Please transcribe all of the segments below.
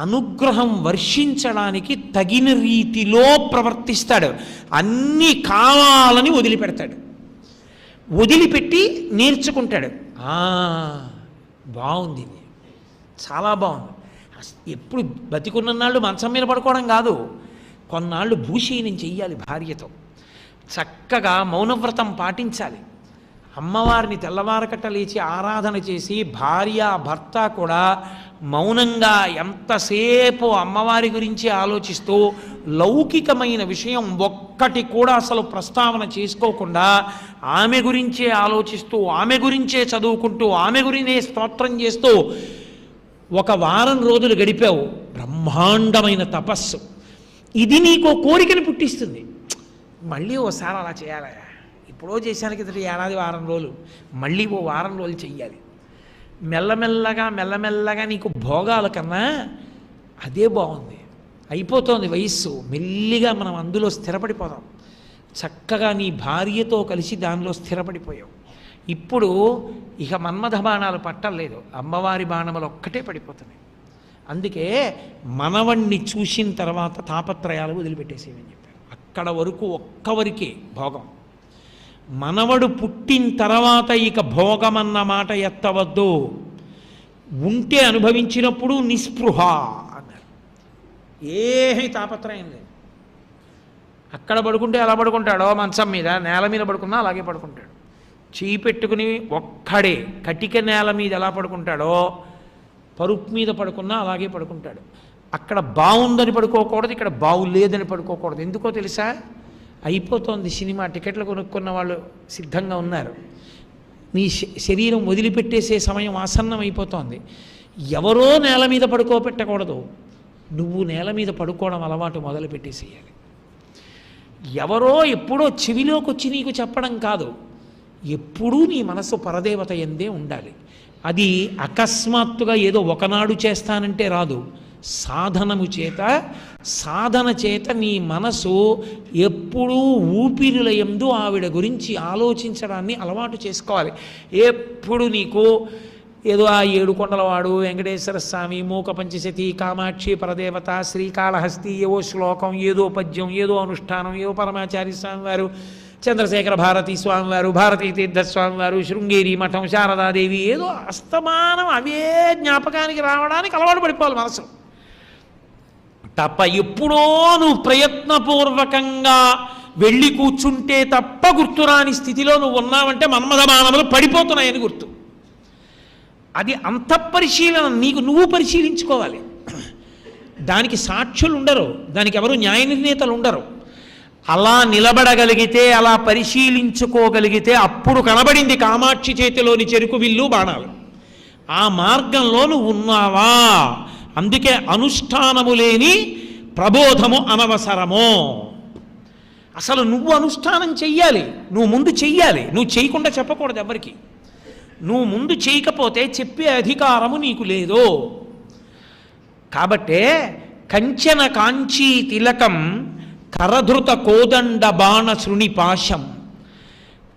అనుగ్రహం వర్షించడానికి తగిన రీతిలో ప్రవర్తిస్తాడు. అన్నీ కావాలని వదిలిపెడతాడు. వదిలిపెట్టి నేర్చుకుంటాడు. "ఆ, బాగుంది చాలా బాగుంది. అస్- ఎప్పుడు బతికున్ననాళ్ళు మంచం మీద పడుకోవడం కాదు. కొన్నాళ్ళు భూషీనం చెయ్యాలి భార్యతో. చక్కగా మౌనవ్రతం పాటించాలి. అమ్మవారిని తెల్లవారకట్ట లేచి ఆరాధన చేసి భార్య భర్త కూడా మౌనంగా ఎంతసేపు అమ్మవారి గురించి ఆలోచిస్తూ లౌకికమైన విషయం ఒక్కటి కూడా అసలు ప్రస్తావన చేసుకోకుండా ఆమె గురించే ఆలోచిస్తూ ఆమె గురించే చదువుకుంటూ ఆమె గురించే స్తోత్రం చేస్తూ ఒక వారం రోజులు గడిపావు. బ్రహ్మాండమైన తపస్సు. ఇది నీకు కోరికను పుట్టిస్తుంది. మళ్ళీ ఓసారి అలా చేయాలయా ఇప్పుడో చేశాను కిందట ఏడాది వారం రోజులు. మళ్ళీ ఓ వారం రోజులు చెయ్యాలి. మెల్లమెల్లగా మెల్లమెల్లగా నీకు భోగాల కన్నా అదే బాగుంది. అయిపోతోంది వయస్సు. మెల్లిగా మనం అందులో స్థిరపడిపోదాం. చక్కగా నీ భార్యతో కలిసి దానిలో స్థిరపడిపోయావు. ఇప్పుడు ఇక మన్మథ బాణాలు పట్టలేదు. అమ్మవారి బాణములు ఒక్కటే పడిపోతున్నాయి. అందుకే మనవణ్ణి చూసిన తర్వాత తాపత్రయాలు వదిలిపెట్టేసేవని చెప్పారు అక్కడ వరకు ఒక్కవరికే భోగం. మనవడు పుట్టిన తర్వాత ఇక భోగమన్న మాట ఎత్తవద్దు. ఉంటే అనుభవించినప్పుడు నిస్పృహ అన్నారు. ఏమీ తాపత్రయం లేదు. అక్కడ పడుకుంటే ఎలా పడుకుంటాడో. మంచం మీద నేల మీద పడుకున్నా అలాగే పడుకుంటాడు. చేయి పెట్టుకుని ఒక్కడే కటిక నేల మీద ఎలా పడుకుంటాడో పరుపు మీద పడుకున్నా అలాగే పడుకుంటాడు. అక్కడ బాగుందని పడుకోకూడదు ఇక్కడ బాగులేదని పడుకోకూడదు. ఎందుకో తెలుసా? అయిపోతోంది సినిమా టికెట్లు కొనుక్కున్న వాళ్ళు సిద్ధంగా ఉన్నారు. నీ శ- శరీరం వదిలిపెట్టేసే సమయం ఆసన్నం అయిపోతోంది ఎవరో నేల మీద పడుకోబెట్టకూడదు. నువ్వు నేల మీద పడుకోవడం అలవాటు మొదలు పెట్టేసేయాలి ఎవరో ఎప్పుడో చెవిలోకి వచ్చి నీకు చెప్పడం కాదు. ఎప్పుడూ నీ మనసు పరదేవత ఎందే ఉండాలి. అది అకస్మాత్తుగా ఏదో ఒకనాడు చేస్తానంటే రాదు. సాధనము చేత సాధన చేత నీ మనసు ఎప్పుడూ ఊపిరిలయందు ఆవిడ గురించి ఆలోచించడాన్ని అలవాటు చేసుకోవాలి. ఎప్పుడు నీకు ఏదో ఆ ఏడు కొండలవాడు వెంకటేశ్వర స్వామి మూక పంచశతి కామాక్షి పరదేవత శ్రీకాళహస్తి ఏవో శ్లోకం ఏదో పద్యం ఏదో అనుష్ఠానం ఏవో పరమాచార్య స్వామివారు చంద్రశేఖర భారతీ స్వామివారు భారతీ తీర్థ స్వామివారు శృంగేరి మఠం శారదాదేవి ఏదో అస్తమానం అవే జ్ఞాపకానికి రావడానికి అలవాటు పడిపోవాలి మనసు. తప్ప ఎప్పుడో నువ్వు ప్రయత్నపూర్వకంగా వెళ్ళి కూర్చుంటే తప్ప గుర్తురాని స్థితిలో నువ్వు ఉన్నావంటే మన్మథ బాణములు పడిపోతున్నాయని గుర్తు. అది అంత పరిశీలన నీకు నువ్వు పరిశీలించుకోవాలి. దానికి సాక్షులు ఉండరు దానికి ఎవరు న్యాయ నిర్ణేతలు ఉండరు. అలా నిలబడగలిగితే అలా పరిశీలించుకోగలిగితే అప్పుడు కనబడింది కామాక్షి చేతిలోని చెరుకు విల్లు బాణాలు. ఆ మార్గంలో నువ్వు ఉన్నావా? అందుకే అనుష్ఠానము లేని ప్రబోధము అనవసరము. అసలు నువ్వు అనుష్ఠానం చెయ్యాలి నువ్వు ముందు చెయ్యాలి నువ్వు చేయకుండా చెప్పకూడదు ఎవరికి నువ్వు ముందు చేయకపోతే చెప్పే అధికారము నీకు లేదు. కాబట్టే కంచన కాంచీ తిలకం కరధృత కోదండ బాణ శృణి పాశం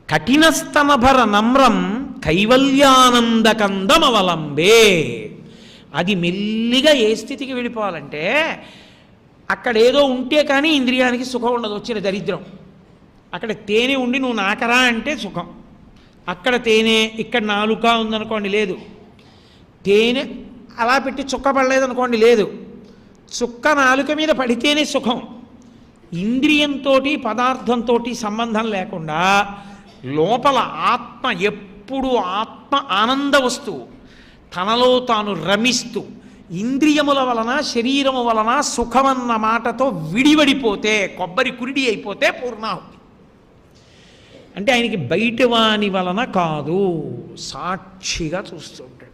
కఠినస్తమభర నమ్రం కైవల్యానందకందమవలంబే. అది మెల్లిగా ఏ స్థితికి వెళ్ళిపోవాలంటే అక్కడ ఏదో ఉంటే కానీ ఇంద్రియానికి సుఖం ఉండదు వచ్చిన దరిద్రం. అక్కడ తేనె ఉండి నువ్వు నాకరా అంటే సుఖం. అక్కడ తేనె ఇక్కడ నాలుక ఉందనుకోండి లేదు. తేనె అలా పెట్టి చుక్క పడలేదనుకోండి లేదు. చుక్క నాలుక మీద పడితేనే సుఖం. ఇంద్రియంతో పదార్థంతో సంబంధం లేకుండా లోపల ఆత్మ ఎప్పుడు ఆత్మ ఆనంద వస్తువు. తనలో తాను రమిస్తూ ఇంద్రియముల వలన శరీరము వలన సుఖమన్న మాటతో విడివడిపోతే కొబ్బరి కురిడి అయిపోతే పూర్ణాహుతి. అంటే ఆయనకి బయట వాని వలన కాదు సాక్షిగా చూస్తుంటాడు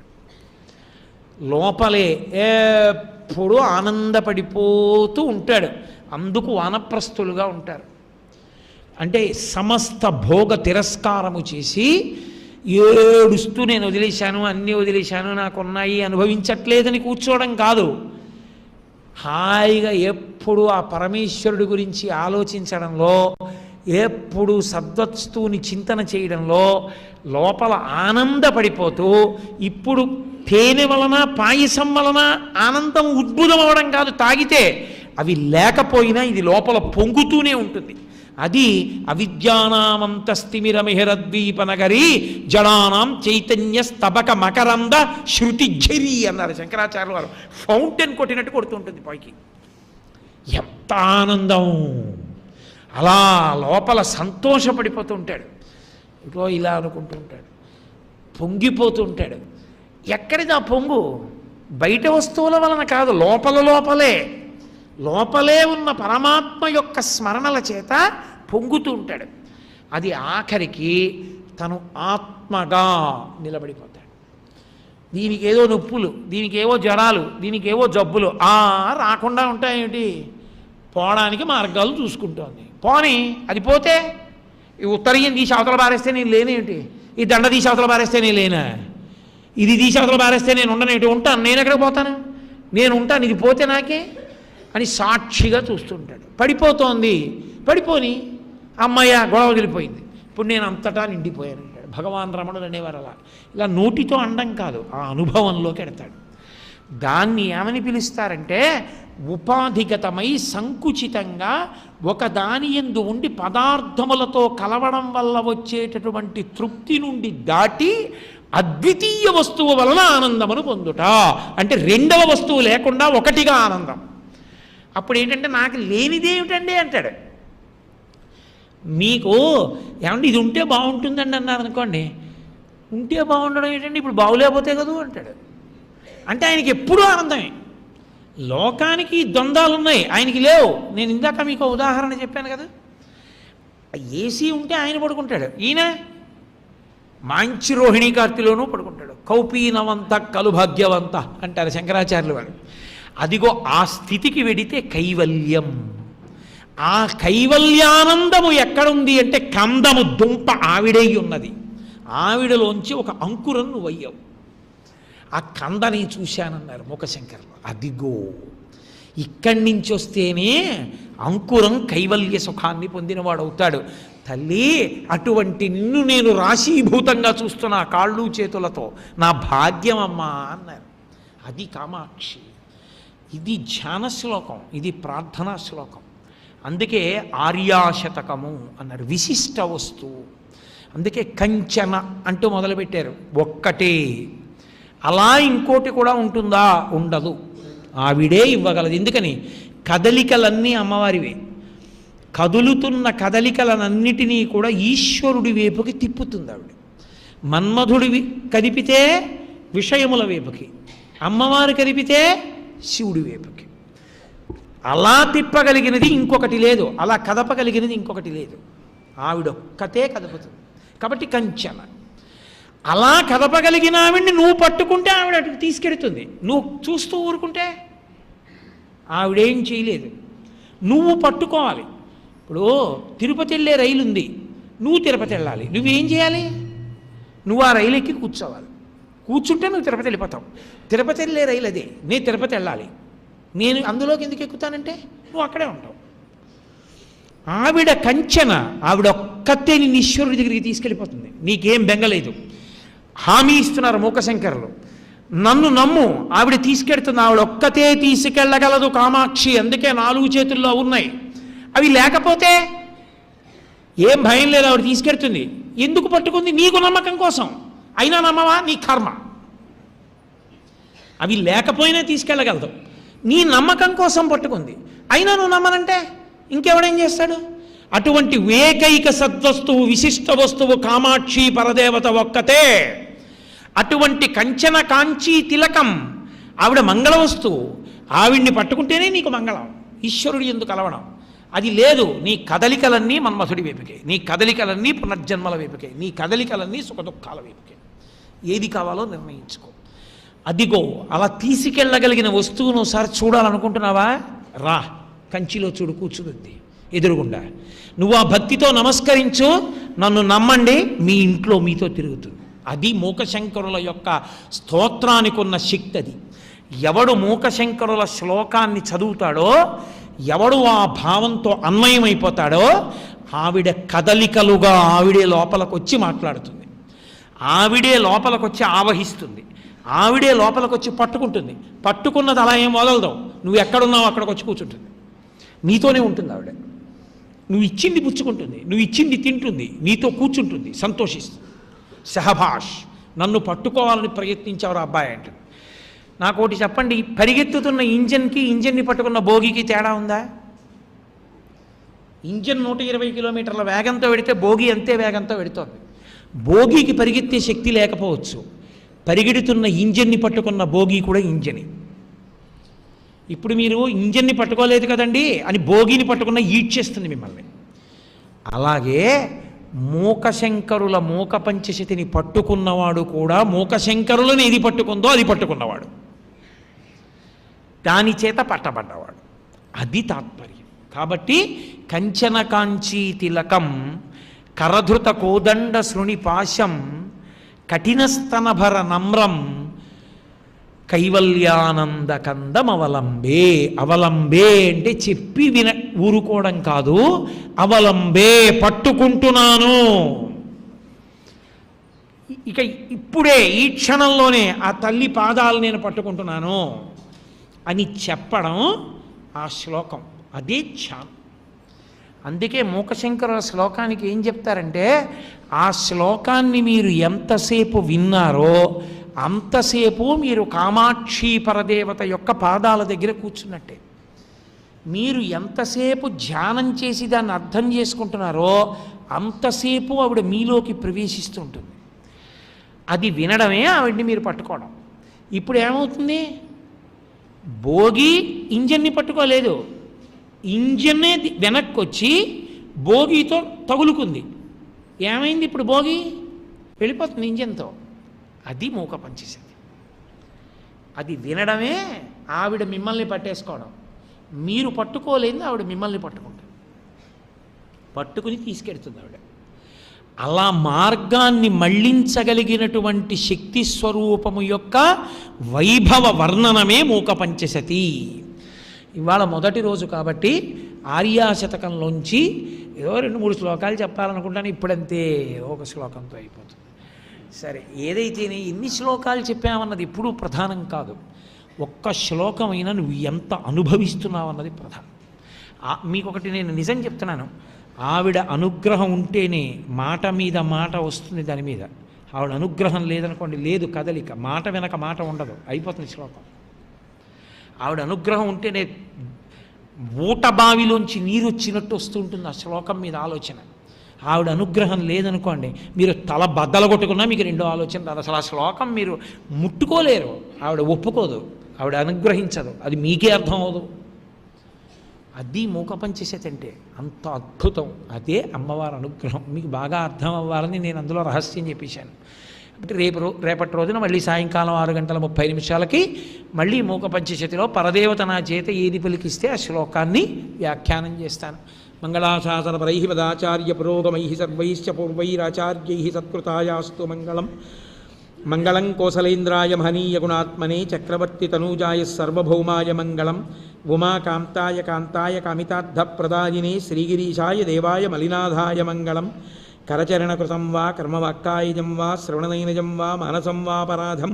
లోపలే ఎప్పుడు ఆనందపడిపోతూ ఉంటాడు. అందుకు వానప్రస్తులుగా ఉంటారు. అంటే సమస్త భోగ తిరస్కారము చేసి ఏడుస్తూ నేను వదిలేశాను అన్నీ వదిలేశాను నాకున్నాయి అనుభవించట్లేదని కూర్చోవడం కాదు. హాయిగా ఎప్పుడు ఆ పరమేశ్వరుడి గురించి ఆలోచించడంలో ఎప్పుడు సద్వస్తుని చింతన చేయడంలో లోపల ఆనందపడిపోతూ ఇప్పుడు తేనె వలన పాయసం వలన ఆనందం ఉద్భుతం అవడం కాదు తాగితే అవి లేకపోయినా ఇది లోపల పొంగుతూనే ఉంటుంది. అది అవిద్యానామంతస్తిమిరమిహిరద్వీపనగరి జడానాం చైతన్య స్తబక మకరంద శృతిఝరి అన్నారు శంకరాచార్యుల వారు. ఫౌంటైన్ కొట్టినట్టు కొడుతుంటుంది పైకి. ఎంత ఆనందం. అలా లోపల సంతోషపడిపోతూ ఉంటాడు ఇలా అనుకుంటూ ఉంటాడు. పొంగిపోతూ ఉంటాడు. ఎక్కడిది ఆ పొంగు? బయట వస్తువుల వలన కాదు లోపల లోపలే. లోపలే ఉన్న పరమాత్మ యొక్క స్మరణల చేత పొంగుతూ ఉంటాడు. అది ఆఖరికి తను ఆత్మగా నిలబడిపోతాడు. దీనికి ఏదో నొప్పులు దీనికి ఏవో జ్వరాలు దీనికి ఏవో జబ్బులు ఆ రాకుండా ఉంటాయేంటి పోవడానికి మార్గాలు చూసుకుంటోంది. పోని అది పోతే ఈ ఉత్తరీయం తీసి అవతల పారేస్తే నేను లేనేంటి ఈ దండ తీసి అవతల పారేస్తే నేను లేనా? ఇది తీసి అవతల పారేస్తే నేను ఉండనేటి ఉంటాను నేను ఎక్కడికి పోతాను? నేను ఉంటాను ఇది పోతే నాకే? అని సాక్షిగా చూస్తుంటాడు. పడిపోతోంది. పడిపోని అమ్మయ్య గొడవ వదిలిపోయింది. ఇప్పుడు నేను అంతటా నిండిపోయాను అంటాడు భగవాన్ రమణుడు అనేవారు అలా. ఇలా నోటితో అండం కాదు ఆ అనుభవంలోకి ఎడతాడు. దాన్ని ఏమని పిలుస్తారంటే ఉపాధిగతమై సంకుచితంగా ఒక దాని ఎందు ఉండి పదార్థములతో కలవడం వల్ల వచ్చేటటువంటి తృప్తి నుండి దాటి అద్వితీయ వస్తువు వలన ఆనందమును పొందుట. అంటే రెండవ వస్తువు లేకుండా ఒకటిగా ఆనందం. అప్పుడు ఏంటంటే నాకు లేనిదేమిటండి అంటాడు. మీకు ఏమంటే ఇది ఉంటే బాగుంటుందండి అన్నారు అనుకోండి. ఉంటే బాగుండడం ఏంటంటే ఇప్పుడు బాగులేకపోతే కదూ అంటాడు. అంటే ఆయనకి ఎప్పుడూ ఆనందమే. లోకానికి ద్వంద్వాలు ఉన్నాయి ఆయనకి లేవు. నేను ఇందాక మీకు ఉదాహరణ చెప్పాను కదా. ఏసీ ఉంటే ఆయన పడుకుంటాడు. ఈయన మంచి రోహిణీ కార్తిలోనూ పడుకుంటాడు. కౌపీనవంత కలుభాగ్యవంత అంటారు శంకరాచార్యులు వారు అదిగో ఆ స్థితికి వెడితే కైవల్యం. ఆ కైవల్యానందము ఎక్కడుంది అంటే కందము దుంప ఆవిడై ఉన్నది. ఆవిడలోంచి ఒక అంకురం నువ్వయ్యావు. ఆ కందని చూశానన్నారు ముఖశంకర్లు. అదిగో ఇక్కడి నుంచి వస్తేనే అంకురం కైవల్య సుఖాన్ని పొందినవాడు అవుతాడు తల్లి అటువంటి నిన్ను నేను రాశీభూతంగా చూస్తున్నా కాళ్ళు చేతులతో. నా భాగ్యం అమ్మా అన్నారు. అది కామాక్షి. ఇది ధ్యాన శ్లోకం ఇది ప్రార్థనా శ్లోకం. అందుకే ఆర్యాశతకము అన్నారు విశిష్ట వస్తువు. అందుకే కంచన అంటూ మొదలుపెట్టారు ఒక్కటే. అలా ఇంకోటి కూడా ఉంటుందా? ఉండదు. ఆవిడే ఇవ్వగలదు. ఎందుకని? కదలికలన్నీ అమ్మవారివే. కదులుతున్న కదలికలనన్నిటినీ కూడా ఈశ్వరుడి వైపుకి తిప్పుతుంది ఆవిడ. మన్మధుడివి కదిపితే విషయముల వైపుకి. అమ్మవారు కదిపితే శివుడి వైపుకి. అలా తిప్పగలిగినది ఇంకొకటి లేదు అలా కదపగలిగినది ఇంకొకటి లేదు. ఆవిడొక్కతే కదపుతుంది కాబట్టి కంచెల అలా కదపగలిగిన ఆవిడ్ని నువ్వు పట్టుకుంటే ఆవిడ అటు తీసుకెడుతుంది నువ్వు చూస్తూ ఊరుకుంటే ఆవిడేం చేయలేదు. నువ్వు పట్టుకోవాలి. ఇప్పుడు తిరుపతి వెళ్ళే రైలు ఉంది. నువ్వు తిరుపతి వెళ్ళాలి. నువ్వేం చేయాలి? నువ్వు ఆ రైలు ఎక్కి కూర్చోవాలి. కూర్చుంటే నువ్వు తిరుపతి వెళ్ళిపోతావు. తిరుపతి వెళ్ళే రైలు అదే. నీ తిరుపతి వెళ్ళాలి. నేను అందులోకి ఎందుకు ఎక్కుతానంటే? నువ్వు అక్కడే ఉంటావు. ఆవిడ కంచెన ఆవిడ ఒక్కతే నేను ఈశ్వరుడి దగ్గరికి తీసుకెళ్ళిపోతుంది. నీకేం బెంగలేదు. హామీ ఇస్తున్నారు మూకశంకరులు. నన్ను నమ్ము ఆవిడ తీసుకెడుతుంది ఆవిడ ఒక్కతే తీసుకెళ్ళగలదు కామాక్షి. అందుకే నాలుగు చేతుల్లో ఉన్నాయి. అవి లేకపోతే ఏం భయం లేదు ఆవిడ తీసుకెడుతుంది. ఎందుకు పట్టుకుంది? నీకు నమ్మకం కోసం. అయినా నమ్మవా? నీ కర్మ. అవి లేకపోయినా తీసుకెళ్ళగలదు. నీ నమ్మకం కోసం పట్టుకుంది. అయినా నువ్వు నమ్మనంటే ఇంకెవడేం చేస్తాడు? అటువంటి ఏకైక సద్వస్తువు విశిష్ట వస్తువు కామాక్షి పరదేవత ఒక్కతే. అటువంటి కంచన కాంచీ తిలకం ఆవిడ మంగళ వస్తువు. ఆవిడ్ని పట్టుకుంటేనే నీకు మంగళం. ఈశ్వరుడు ఎందుకు కలవడం? అది లేదు. నీ కదలికలన్నీ మన్మథుడి వైపుకే. నీ కదలికలన్నీ పునర్జన్మల వైపుకే. నీ కదలికలన్నీ సుఖదుఖాల వైపుకే. ఏది కావాలో నిర్ణయించుకో. అదిగో అలా తీసుకెళ్ళగలిగిన వస్తువును ఒకసారి చూడాలనుకుంటున్నావా? రా కంచిలో చూడు కూర్చుంది ఎదురుగుండా. నువ్వు ఆ భక్తితో నమస్కరించు నన్ను నమ్మండి మీ ఇంట్లో మీతో తిరుగుతుంది. అది మూకశంకరుల యొక్క స్తోత్రానికి ఉన్న శక్తి అది. ఎవడు మూకశంకరుల శ్లోకాన్ని చదువుతాడో ఎవడు ఆ భావంతో అన్వయమైపోతాడో ఆవిడ కదలికలుగా ఆవిడే లోపలికొచ్చి మాట్లాడుతుంది. ఆవిడే లోపలికొచ్చి ఆవహిస్తుంది. ఆవిడే లోపలికి వచ్చి పట్టుకుంటుంది. పట్టుకున్నది అలా ఏం వదలదు. నువ్వు ఎక్కడున్నావు అక్కడికి వచ్చి కూర్చుంటుంది. నీతోనే ఉంటుంది ఆవిడ. నువ్వు ఇచ్చింది పుచ్చుకుంటుంది. నువ్వు ఇచ్చింది తింటుంది. నీతో కూర్చుంటుంది. సంతోషిస్తుంది. సహభాష్ నన్ను పట్టుకోవాలని ప్రయత్నించేవారు అబ్బాయి అంటుంది. నాకు ఒకటి చెప్పండి. పరిగెత్తుతున్న ఇంజన్కి ఇంజన్ని పట్టుకున్న భోగికి తేడా ఉందా? ఇంజన్ నూట ఇరవై కిలోమీటర్ల వేగంతో వెడితే భోగి అంతే వేగంతో వెడుతోంది. భోగికి పరిగెత్తే శక్తి లేకపోవచ్చు. పరిగెడుతున్న ఇంజన్ని పట్టుకున్న భోగి కూడా ఇంజని. ఇప్పుడు మీరు ఇంజన్ని పట్టుకోలేదు కదండి అని భోగిని పట్టుకున్న ఈడ్చేస్తుంది మిమ్మల్ని. అలాగే మూకశంకరుల మూక పంచశతిని పట్టుకున్నవాడు కూడా మూకశంకరులను ఏది పట్టుకుందో అది పట్టుకున్నవాడు. దాని చేత పట్టబడ్డవాడు. అది తాత్పర్యం. కాబట్టి కంచన కాంచీ తిలకం కరధృత కోదండ శృణి పాశం కఠినస్తనభర నమ్రం కైవల్యానంద కందం అవలంబే అవలంబే అంటే చెప్పి విన ఊరుకోవడం కాదు అవలంబే పట్టుకుంటున్నాను. ఇక ఇప్పుడే ఈ క్షణంలోనే ఆ తల్లి పాదాలు నేను పట్టుకుంటున్నాను అని చెప్పడం ఆ శ్లోకం. అదే ఛాన్ అందుకే మూకశంకర శ్లోకానికి ఏం చెప్తారంటే ఆ శ్లోకాన్ని మీరు ఎంతసేపు విన్నారో అంతసేపు మీరు కామాక్షి పరదేవత యొక్క పాదాల దగ్గర కూర్చున్నట్టే. మీరు ఎంతసేపు ధ్యానం చేసి దాన్ని అర్థం చేసుకుంటున్నారో అంతసేపు ఆవిడ మీలోకి ప్రవేశిస్తుంటుంది అది వినడమే ఆవిడ్ని మీరు పట్టుకోవడం. ఇప్పుడు ఏమవుతుంది? భోగి ఇంజన్ని పట్టుకోలేదు. ఇంజన్నే వెనక్కి వచ్చి భోగితో తగులుకుంది. ఏమైంది ఇప్పుడు భోగి వెళ్ళిపోతుంది ఇంజన్తో. అది మూక పంచేసింది అది వినడమే ఆవిడ మిమ్మల్ని పట్టేసుకోవడం. మీరు పట్టుకోలేని ఆవిడ మిమ్మల్ని పట్టుకుంటుంది. పట్టుకుని తీసుకెడుతుంది ఆవిడ. అలా మార్గాన్ని మళ్ళించగలిగినటువంటి శక్తి స్వరూపము యొక్క వైభవ వర్ణనమే మూక పంచసతి ఇవాళ మొదటి రోజు కాబట్టి ఆర్యాశతకంలోంచి ఏదో రెండు మూడు శ్లోకాలు చెప్పాలనుకుంటాను ఇప్పుడంతే ఒక శ్లోకంతో అయిపోతుంది. సరే ఏదైతేనే ఎన్ని శ్లోకాలు చెప్పామన్నది ఎప్పుడూ ప్రధానం కాదు. ఒక్క శ్లోకమైనా నువ్వు ఎంత అనుభవిస్తున్నావు అన్నది ప్రధానం మీకొకటి నేను నిజం చెప్తున్నాను. ఆవిడ అనుగ్రహం ఉంటేనే మాట మీద మాట వస్తుంది దాని మీద. ఆవిడ అనుగ్రహం లేదనుకోండి లేదు కదలిక. మాట వెనక మాట ఉండదు. అయిపోతుంది శ్లోకం. ఆవిడ అనుగ్రహం ఉంటేనే ఊటబావిలోంచి నీరు వచ్చినట్టు వస్తుంటుంది ఆ శ్లోకం మీద ఆలోచన. ఆవిడ అనుగ్రహం లేదనుకోండి మీరు తల బద్దలు కొట్టుకున్నా మీకు రెండో ఆలోచన రాదు. అసలు ఆ శ్లోకం మీరు ముట్టుకోలేరు. ఆవిడ ఒప్పుకోదు. ఆవిడ అనుగ్రహించదు. అది మీకే అర్థం అవదు అది మూక అంటే అంత అద్భుతం. అదే అమ్మవారి అనుగ్రహం. మీకు బాగా అర్థం అవ్వాలని నేను అందులో రహస్యం చెప్పేశాను. రేపు రేపటి రోజున మళ్ళీ సాయంకాలం ఆరు గంటల ముప్పై నిమిషాలకి మళ్ళీ మూక పంచశతిలో పరదేవత నా చేత ఏది పలికిస్తే ఆ శ్లోకాన్ని వ్యాఖ్యానం చేస్తాను. మంగళాశాసన పరై పదాచార్య పురోగమై సర్వైశ్చ పూర్వైరాచార్యై సత్కృతాయాస్తు మంగళం. మంగళం కోసలేంద్రాయ మహనీయ గుణాత్మనే చక్రవర్తి తనూజాయ సర్వభౌమాయ మంగళం. ఉమాకాంతాయ కాంతాయ కామితార్థప్రదాయినే శ్రీగిరీశాయ దేవాయ మలినాథాయ మంగళం. కరచరణకృతం వా కర్మవాక్కాయజం వా శ్రవణనైనజం వా మానసం వాపరాధం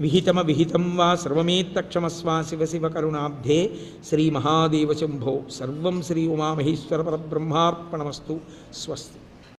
విహితమ విహితం వా సర్వమేత్తక్షమస్వా శివ శివ కరుణాబ్ధే శ్రీ మహాదేవ శంభో సర్వం శ్రీ ఉమామహేశ్వర పరబ్రహ్మార్పణమస్తు స్వస్తి